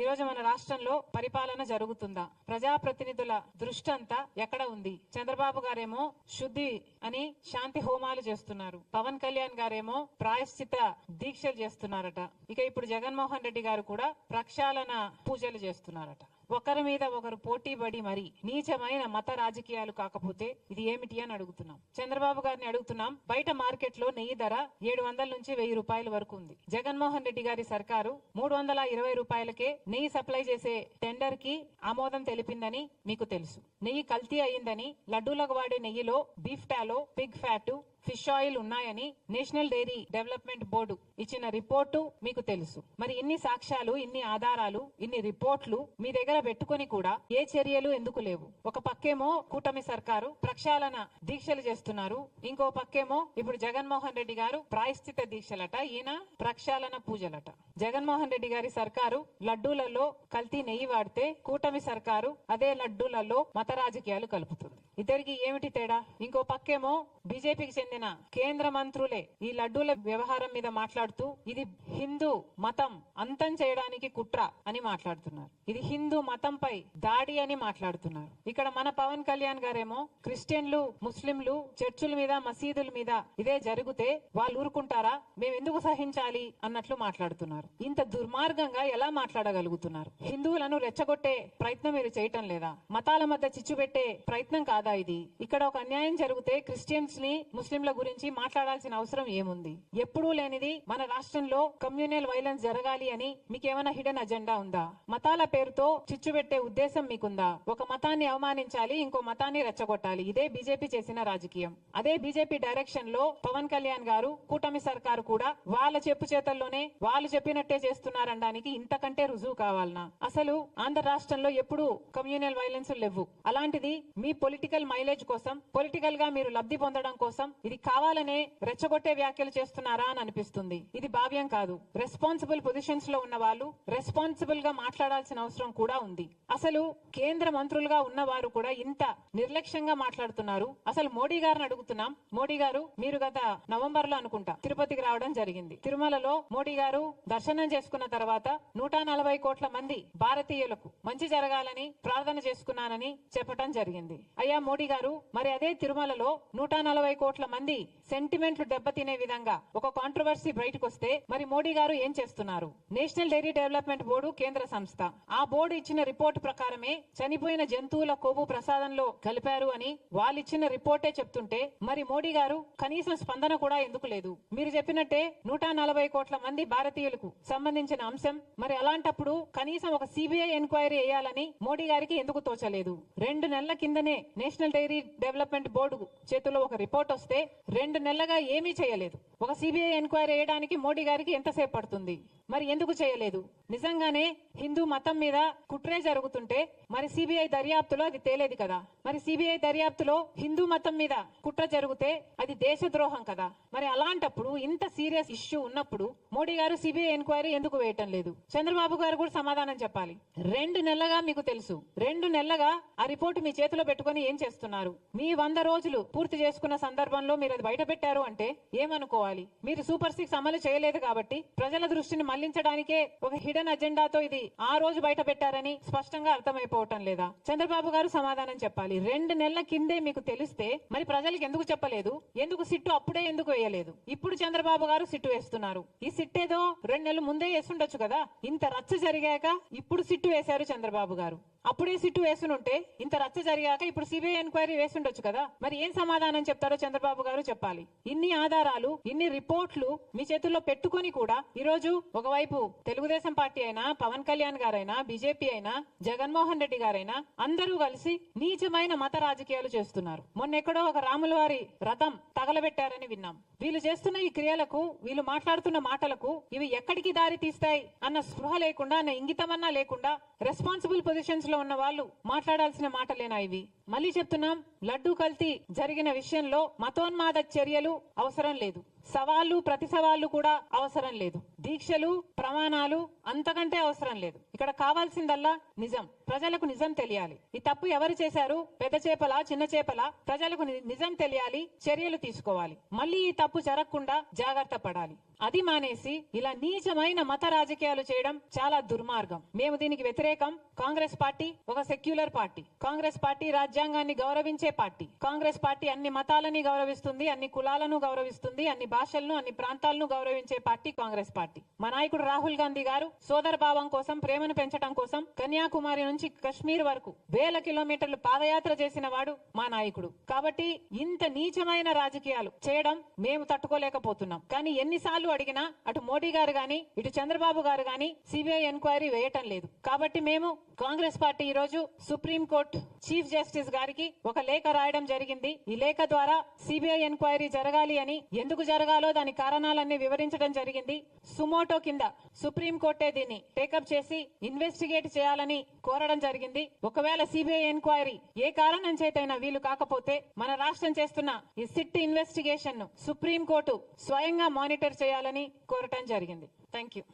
ఈరోజు మన రాష్ట్రంలో పరిపాలన జరుగుతుందా? ప్రజాప్రతినిధుల దృష్టి అంతా ఎక్కడ ఉంది? చంద్రబాబు గారేమో శుద్ధి అని శాంతి హోమాలు చేస్తున్నారు. పవన్ కళ్యాణ్ గారేమో ప్రాయశ్చిత దీక్షలు చేస్తున్నారట. ఇక ఇప్పుడు జగన్మోహన్ రెడ్డి గారు కూడా ప్రక్షాళన పూజలు చేస్తున్నారట. ఒకరి మీద ఒకరు పోటీపడి మరి నీచమైన మత రాజకీయాలు కాకపోతే ఇది ఏమిటి అని అడుగుతున్నాం. చంద్రబాబు గారిని అడుగుతున్నాం బయట మార్కెట్లో నెయ్యి ధర ఏడు వందల నుంచి వెయ్యి రూపాయల వరకు ఉంది. జగన్మోహన్ రెడ్డి గారి సర్కారు మూడు వందల ఇరవై రూపాయలకే నెయ్యి సప్లై చేసే టెండర్కి ఆమోదం తెలిపిందని మీకు తెలుసు. నెయ్యి కల్తీ అయిందని లడ్డూలకు వాడే నెయ్యిలో beef tallow pig fat fish oil ఉన్నాయని నేషనల్ డైరీ డెవలప్మెంట్ బోర్డు ఇచ్చిన రిపోర్టు మీకు తెలుసు. మరి ఇన్ని సాక్ష్యాలు ఇన్ని ఆధారాలు ఇన్ని రిపోర్ట్లు మీ దగ్గర పెట్టుకొని కూడా ఏ చర్యలు ఎందుకు లేవు? ఒక పక్కేమో కూటమి సర్కారు ప్రక్షాళన దీక్షలు చేస్తున్నారు. ఇంకో పక్కేమో ఇప్పుడు జగన్మోహన్ రెడ్డి గారు ప్రాయశ్చిత దీక్షలట ఈయన ప్రక్షాళన పూజలట. జగన్మోహన్ రెడ్డి గారి సర్కారు లడ్డూలలో కల్తీ నెయ్యి వాడితే కూటమి సర్కారు అదే లడ్డూలలో మత రాజకీయాలు కలుపుతుంది. ఇద్దరికి ఏమిటి తేడా? ఇంకో పక్కేమో బీజేపీకి చెందిన కేంద్ర మంత్రులే ఈ లడ్డూల వ్యవహారం మీద మాట్లాడుతూ ఇది హిందూ మతం అంతం చేయడానికి కుట్ర అని మాట్లాడుతున్నారు. ఇది హిందూ మతంపై దాడి అని మాట్లాడుతున్నారు. ఇక్కడ మన పవన్ కళ్యాణ్ గారేమో క్రిస్టియన్లు ముస్లింలు చర్చుల మీద మసీదుల మీద ఇదే జరిగితే వాళ్ళు ఊరుకుంటారా? మేము ఎందుకు సహించాలి? అన్నట్లు మాట్లాడుతున్నారు. ఇంత దుర్మార్గంగా ఎలా మాట్లాడగలుగుతున్నారు? హిందువులను రెచ్చగొట్టే ప్రయత్నం మీరు చేయటం లేదా? మతాల మధ్య చిచ్చు పెట్టే ప్రయత్నం కాదు ఇది? ఇక్కడ ఒక అన్యాయం జరిగితే క్రిస్టియన్స్ని ముస్లింల గురించి మాట్లాడాల్సిన అవసరం ఏముంది? ఎప్పుడూ లేనిది మన రాష్ట్రంలో కమ్యూనల్ వైలెన్స్ జరగాలి అని మీకేమైనా హిడెన్ అజెండా ఉందా? మతాల పేరుతో చిచ్చు పెట్టే ఉద్దేశం మీకుందా? ఒక మతాన్ని అవమానించాలి ఇంకో మతాన్ని రెచ్చగొట్టాలి. ఇదే బీజేపీ చేసిన రాజకీయం. అదే బీజేపీ డైరెక్షన్లో పవన్ కళ్యాణ్ గారు కూటమి సర్కారు కూడా వాళ్ళ చెప్పు చేతల్లోనే వాళ్ళు చెప్పినట్టే చేస్తున్నారనడానికి ఇంతకంటే రుజువు కావాలనా? అసలు ఆంధ్ర రాష్ట్రంలో ఎప్పుడు కమ్యూనల్ వైలెన్స్ లేవు. అలాంటిది మీ పొలిటికల్ మైలేజ్ కోసం పొలిటికల్గా మీరు లబ్ధి పొందడం కోసం ఇది కావాలనే రెచ్చగొట్టే వ్యాఖ్యలు చేస్తున్నారా అని అనిపిస్తుంది ఇది భావ్యం కాదు రెస్పాన్సిబుల్ పొజిషన్స్లో ఉన్న వాళ్ళు రెస్పాన్సిబుల్గా మాట్లాడాల్సిన అవసరం కూడా ఉంది అసలు కేంద్ర మంత్రులుగా ఉన్న వారు కూడా ఇంత నిర్లక్ష్యంగా మాట్లాడుతున్నారు అసలు మోడీ గారిని అడుగుతున్నాం మోడీ గారు మీరు గత నవంబర్లో అనుకుంటా తిరుపతికి రావడం జరిగింది తిరుమలలో మోడీ గారు దర్శనం చేసుకున్న తర్వాత నూట నలభై కోట్ల మంది భారతీయులకు మంచి జరగాలని ప్రార్థన చేసుకున్నానని చెప్పడం జరిగింది అయ్యా మోడీ గారు మరి అదే తిరుమలలో నూట నలభై కోట్ల మంది సెంటిమెంట్లు దెబ్బతినే విధంగా ఒక కాంట్రవర్సీ బయటకు వస్తే మరి మోడీ గారు ఏం చేస్తున్నారు? నేషనల్ డైరీ డెవలప్మెంట్ బోర్డు కేంద్ర సంస్థ. ఆ బోర్డు ఇచ్చిన రిపోర్ట్ ప్రకారమే చనిపోయిన జంతువుల కొవ్వు ప్రసాదంలో కలిపారు అని వాళ్ళు ఇచ్చిన రిపోర్టే చెప్తుంటే మరి మోడీ గారు కనీసం స్పందన కూడా ఎందుకు లేదు? మీరు చెప్పినట్టే నూట నలభై కోట్ల మంది భారతీయులకు సంబంధించిన అంశం మరి అలాంటప్పుడు కనీసం ఒక సిబిఐ ఎంక్వైరీ వేయాలని మోడీ గారికి ఎందుకు తోచలేదు? రెండు నెలల కిందనే నేషనల్ డైరీ డెవలప్మెంట్ బోర్డు చేతిలో ఒక రిపోర్ట్ వస్తే రెండు నెలలుగా ఏమీ చేయలేదు. ఒక సిబిఐ ఎంక్వైరీ వేయడానికి మోడీ గారికి ఎంతసేపు పడుతుంది? మరి ఎందుకు చేయలేదు? నిజంగానే హిందూ మతం మీద కుట్రే జరుగుతుంటే మరి సిబిఐ దర్యాప్తులో అది తేలేదు కదా? మరి సిబిఐ దర్యాప్తులో హిందూ మతం మీద కుట్ర జరిగితే అది దేశద్రోహం కదా? మరి అలాంటప్పుడు ఇంత సీరియస్ ఇష్యూ ఉన్నప్పుడు మోడీ గారు సిబిఐ ఎంక్వైరీ ఎందుకు వేయటం లేదు? చంద్రబాబు గారు కూడా సమాధానం చెప్పాలి. రెండు నెలలుగా మీకు తెలుసు. రెండు నెలలుగా ఆ రిపోర్టు మీ చేతిలో పెట్టుకుని ఏం చేస్తున్నారు? మీ వంద రోజులు పూర్తి చేసుకున్న సందర్భంలో మీరు అది బయట పెట్టారు అంటే ఏమనుకోవాలి? మీరు సూపర్ సిక్స్ అమలు చేయలేదు కాబట్టి ప్రజల దృష్టిని మళ్ళించడానికే ఒక హిడెన్ అజెండాతో ఇది ఆ రోజు బయట పెట్టారని స్పష్టంగా అర్థమైపోవటం లేదా? చంద్రబాబు గారు సమాధానం చెప్పాలి. రెండు నెలల కిందే మీకు తెలిస్తే మరి ప్రజలకు ఎందుకు చెప్పలేదు? ఎందుకు సిట్టు అప్పుడే ఎందుకు వేయలేదు? ఇప్పుడు చంద్రబాబు గారు సిట్టు వేస్తున్నారు. ఈ సిట్ ఏదో రెండు నెలలు ముందే వేస్తుండొచ్చు కదా? ఇంత రచ్చ జరిగాక ఇప్పుడు సిట్టు వేశారు చంద్రబాబు గారు. అప్పుడే సిట్టు వేసునుంటే ఇంత రచ్చ జరిగాక ఇప్పుడు సిబిఐ ఎంక్వైరీ వేసుండొచ్చు కదా. మరి ఏం సమాధానం చెప్తారో చంద్రబాబు గారు చెప్పాలి. ఇన్ని ఆధారాలు ఇన్ని రిపోర్ట్లు మీ చేతుల్లో పెట్టుకొని కూడా ఈ రోజు ఒకవైపు తెలుగుదేశం పార్టీ అయినా పవన్ కళ్యాణ్ గారైనా బీజేపీ అయినా జగన్మోహన్ రెడ్డి గారైనా అందరూ కలిసి నీచమైన మత రాజకీయాలు చేస్తున్నారు. మొన్న ఎక్కడో ఒక రాముల వారి రథం తగలబెట్టారని విన్నాం. వీళ్ళు చేస్తున్న ఈ క్రియలకు వీళ్ళు మాట్లాడుతున్న మాటలకు ఇవి ఎక్కడికి దారి తీస్తాయి అన్న స్పృహ లేకుండా అన్న ఇంగితమన్నా లేకుండా రెస్పాన్సిబుల్ పొజిషన్స్ లో ఉన్న వాళ్ళు మాట్లాడాల్సిన మాటలేనా ఇవి? మళ్ళీ చెప్తున్నాం లడ్డూ కల్తీ జరిగిన విషయంలో మతోన్మాద చర్యలు అవసరం లేదు. సవాళ్ళు ప్రతి సవాళ్ళు కూడా అవసరం లేదు. దీక్షలు ప్రమాణాలు అంతకంటే అవసరం లేదు. ఇక్కడ కావాల్సిందల్లా నిజం. ప్రజలకు నిజం తెలియాలి. ఈ తప్పు ఎవరు చేశారు? పెద్ద చేపల చిన్న చేపల? ప్రజలకు నిజం తెలియాలి చర్యలు తీసుకోవాలి. మళ్ళీ ఈ తప్పు జరగకుండా జాగ్రత్త పడాలి. అది మానేసి ఇలా నీచమైన మత రాజకీయాలు చేయడం చాలా దుర్మార్గం. మేము దీనికి వ్యతిరేకం కాంగ్రెస్ పార్టీ ఒక సెక్యులర్ పార్టీ. కాంగ్రెస్ పార్టీ రాజ్యాంగాన్ని గౌరవించే పార్టీ. కాంగ్రెస్ పార్టీ అన్ని మతాలని గౌరవిస్తుంది అన్ని కులాలను గౌరవిస్తుంది అన్ని భాషలను అన్ని ప్రాంతాలను గౌరవించే పార్టీ కాంగ్రెస్ పార్టీ. మా నాయకుడు రాహుల్ గాంధీ గారు సోదర భావం కోసం ప్రేమను పెంచడం కోసం కన్యాకుమారి నుంచి కశ్మీర్ వరకు వేల కిలోమీటర్లు పాదయాత్ర చేసిన వాడు మా నాయకుడు. కాబట్టి ఇంత నీచమైన రాజకీయాలు చేయడం మేము తట్టుకోలేకపోతున్నాం. కానీ ఎన్నిసార్లు అడిగినా అటు మోడీ గారు గాని ఇటు చంద్రబాబు గారు గాని సిబిఐ ఎంక్వైరీ వేయటం లేదు. కాబట్టి మేము కాంగ్రెస్ పార్టీ ఈ రోజు సుప్రీం కోర్టు చీఫ్ జస్టిస్ గారికి ఒక లేఖ రాయడం జరిగింది. ఈ లేఖ ద్వారా సిబిఐ ఎంక్వైరీ జరగాలి అని ఎందుకు జరగాలో దాని కారణాలన్నీ వివరించడం జరిగింది. సుమోటో కింద సుప్రీంకోర్టే దీన్ని టేకప్ చేసి ఇన్వెస్టిగేట్ చేయాలని కోరడం జరిగింది. ఒకవేళ సిబిఐ ఎంక్వైరీ ఏ కారణం చేతైనా వీలు కాకపోతే మన రాష్ట్రం చేస్తున్న ఈ సిట్ ఇన్వెస్టిగేషన్ను సుప్రీంకోర్టు స్వయంగా మానిటర్ చేయాలని కోరటం జరిగింది. Thank you